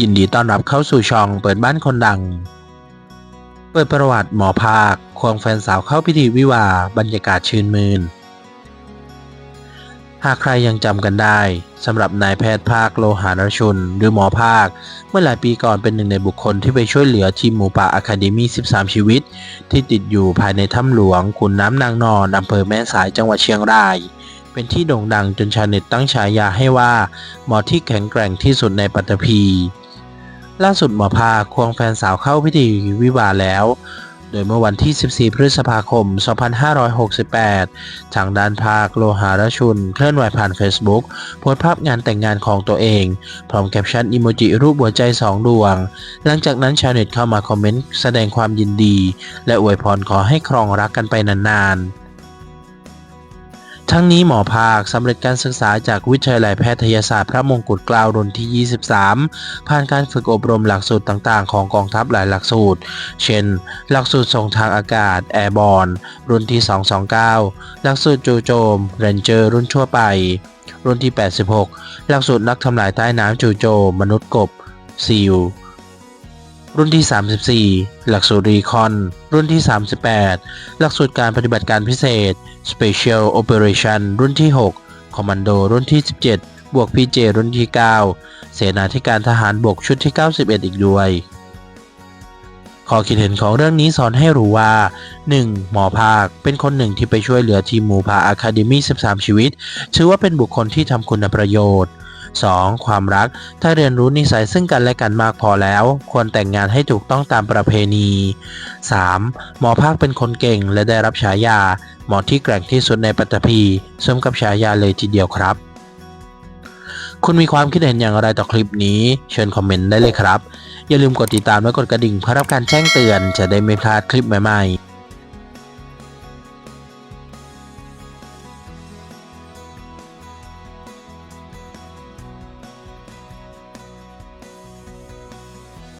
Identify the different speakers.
Speaker 1: ยินดีต้อนรับเข้าสู่ช่องเปิดบ้านคนดัง เปิดประวัติหมอภาค ควงแฟนสาวเข้าพิธีวิวาบรรยากาศชื่นมืนหากใครยังจำกันได้สำหรับนายแพทย์ภาคโลหานรชุน หรือหมอภาค เมื่อหลายปีก่อนเป็นหนึ่งในบุคคลที่ไปช่วยเหลือทีมหมูป่าอะคาเดมี่13 ชีวิต ที่ติดอยู่ภายในถ้ำหลวงขุนน้ำนางนอนอำเภอแม่สายจังหวัดเชียงรายเป็นที่โด่งดังจนชาวเน็ตตั้งฉายาให้ว่า หมอที่แข็งแกร่งที่สุดในปัตตภี ล่าสุดหมอภาคควงแฟนสาวเข้าพิธีวิวาแล้ว โดยเมื่อวันที่ 14 พฤษภาคม 2568 ทางด้านภาคโลหารชุน เคลื่อนไหวผ่าน Facebook โพสต์ภาพงานแต่งงานของตัวเอง พร้อมแคปชั่นอิโมจิรูปหัวใจสองดวง หลังจากนั้นชาวเน็ตเข้ามาคอมเมนต์แสดงความยินดี และอวยพรขอให้ครองรักกันไปนานๆ ทั้งนี้หมอภาคสำเร็จการศึกษาจากวิทยาลัยแพทยศาสตร์พระมงกุฎเกล้ารุ่นที่ 23 ผ่านการฝึกอบรมหลักสูตรต่างๆ ของกองทัพหลายหลักสูตร เช่น หลักสูตรส่งทางอากาศแอร์บอลรุ่นที่ 229 หลักสูตรจูโจมเรนเจอร์รุ่นทั่วไป รุ่นที่ 86 หลักสูตรนักทำลายใต้น้ำจูโจมมนุษย์กบซีล รุ่นที่ 34 หลักสูตรรีคอน รุ่นที่ 38 หลักสูตรการปฏิบัติการพิเศษ Special Operation รุ่นที่ 6 คอมมานโดรุ่นที่ 17 บวก PJ รุ่นที่ 9 เสนาธิการทหารบกชุดที่ 91 อีกด้วยข้อคิดเห็นของเรื่องนี้สอนให้รู้ว่า 1. หมอภาคเป็นคนหนึ่งที่ไปช่วยเหลือทีมหมูป่าอะคาเดมี่ 13 ชีวิต ถือว่าเป็นบุคคลที่ทำคุณประโยชน์ 2. ความรัก ถ้าเรียนรู้นิสัยซึ่งกันและกันมากพอแล้ว ควรแต่งงานให้ถูกต้องตามประเพณี 3. หมอภาคเป็นคนเก่งและได้รับฉายา หมอที่แกร่งที่สุดในปัตตภีสมกับฉายาเลยทีเดียวครับ คุณมีความคิดเห็นอย่างไรต่อคลิปนี้ เชิญคอมเมนต์ได้เลยครับ อย่าลืมกดติดตามและกดกระดิ่งเพื่อรับการแจ้งเตือน จะได้ไม่พลาดคลิปใหม่ๆ